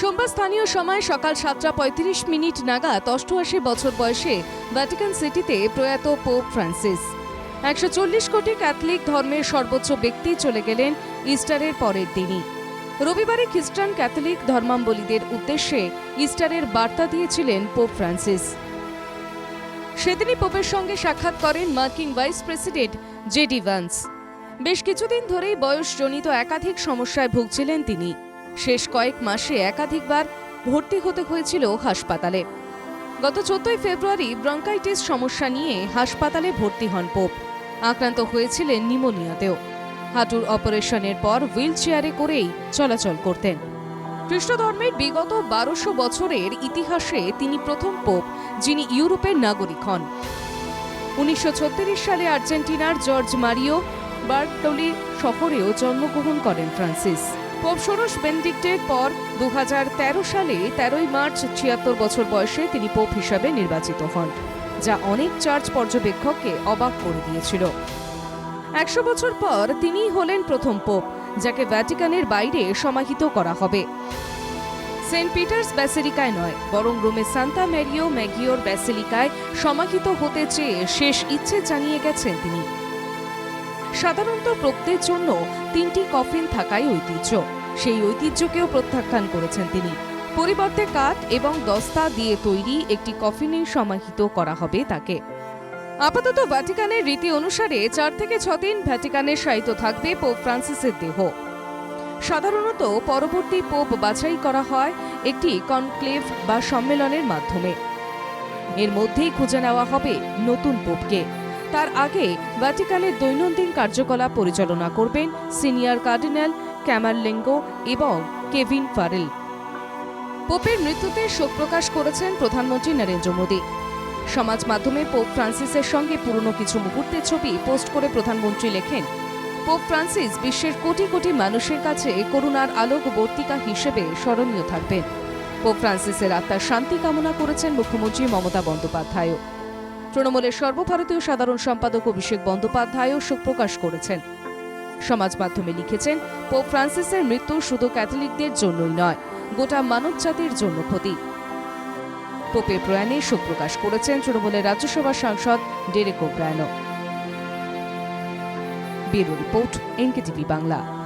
সোমবার স্থানীয় সময় সকাল সাতটা পঁয়ত্রিশ মিনিট নাগাদ অষ্টআশি বছর বয়সে ভ্যাটিকান সিটিতে প্রয়াত পোপ ফ্রান্সিস। একশো চল্লিশ কোটি ক্যাথলিক ধর্মের সর্বোচ্চ ব্যক্তি চলে গেলেন ইস্টারের পরের দিনই। রবিবারে খ্রিস্টান ক্যাথলিক ধর্মাবলীদের উদ্দেশ্যে ইস্টারের বার্তা দিয়েছিলেন পোপ ফ্রান্সিস। সেদিনই পোপের সঙ্গে সাক্ষাৎ করেন মার্কিন ভাইস প্রেসিডেন্ট জেডি ভান্স। বেশ কিছুদিন ধরেই বয়সজনিত একাধিক সমস্যায় ভুগছিলেন তিনি। শেষ কয়েক মাসে একাধিকবার ভর্তি হতে হয়েছিল হাসপাতালে। গত চোদ্দই ফেব্রুয়ারি ব্রঙ্কাইটিস সমস্যা নিয়ে হাসপাতালে ভর্তি হন পোপ। আক্রান্ত হয়েছিলেন নিউমোনিয়াতেও হাঁটুর অপারেশনের পর হুইল চেয়ারে করেই চলাচল করতেন। খ্রিস্ট ধর্মের বিগত বারোশো বছরের ইতিহাসে তিনি প্রথম পোপ, যিনি ইউরোপের নাগরিক হন। উনিশশো ছত্রিশ সালে আর্জেন্টিনার জর্জ মারিও বার্টলি শহরেও জন্মগ্রহণ করেন ফ্রান্সিস। পোপ ষোড়শ বেন্ডিক্টের পর দু হাজার তেরো সালে তেরোই মার্চ ছিয়াত্তর বছর বয়সে তিনি পোপ হিসাবে নির্বাচিত হন, যা অনেক চার্চ পর্যবেক্ষককে অবাক করে দিয়েছিল। একশো বছর পর তিনিই হলেন প্রথম পোপ, যাকে ভ্যাটিকানের বাইরে সমাহিত করা হবে। সেন্ট পিটার্স ব্যাসিলিকায় নয়, বরং রোমে সান্তা ম্যারিও ম্যাগিওর ব্যাসেলিকায় সমাহিত হতে চেয়ে শেষ ইচ্ছে জানিয়ে গেছেন তিনি। সাধারণত প্রত্যের জন্য তিনটি কফিন থাকাই ঐতিহ্য। সেই ঐতিহ্যকেও প্রত্যাখ্যান করেছেন তিনি। পরিবর্তে কাঠ এবং দস্তা দিয়ে তৈরি একটি কফিনে সমাহিত করা হবে তাকে। আপাতত ভ্যাটিকানের রীতি অনুসারে চার থেকে ছ দিন ভ্যাটিকানে শায়িত থাকবে পোপ ফ্রান্সিসের দেহ। সাধারণত পরবর্তী পোপ বাছাই করা হয় একটি কনক্লেভ বা সম্মেলনের মাধ্যমে। এর মধ্যেই খুঁজে নেওয়া হবে নতুন পোপকে। তার আগে ভ্যাটিকানের দৈনন্দিন কার্যকলাপ পরিচালনা করবেন সিনিয়র কার্ডিনাল ক্যামারলেঙ্গো এবং কেভিন ফারেল। পোপের মৃত্যুতে শোক প্রকাশ করেছেন প্রধানমন্ত্রী নরেন্দ্র মোদী। সমাজ মাধ্যমে পোপ ফ্রান্সিসের সঙ্গে পুরনো কিছু মুহূর্তের ছবি পোস্ট করে প্রধানমন্ত্রী লেখেন, পোপ ফ্রান্সিস বিশ্বের কোটি কোটি মানুষের কাছে করুণার আলোকবর্তিকা হিসেবে স্মরণীয় থাকবেন। পোপ ফ্রান্সিসের আত্মার শান্তি কামনা করেছেন মুখ্যমন্ত্রী মমতা বন্দ্যোপাধ্যায়ও। তৃণমূলের সর্বভারতীয় সাধারণ সম্পাদক অভিষেক বন্দ্যোপাধ্যায়ও শোক প্রকাশ করেছেন। সমাজ মাধ্যমে লিখেছেন, পোপ ফ্রান্সিসের মৃত্যু শুধু ক্যাথলিকদের জন্যই নয়, গোটা মানবজাতির জন্য ক্ষতি। পোপের প্রয়াণে শোক প্রকাশ করেছেন তৃণমূলের রাজ্যসভা সাংসদ Derek ওব্রায়নও। Bureau report, NDTV Bangla.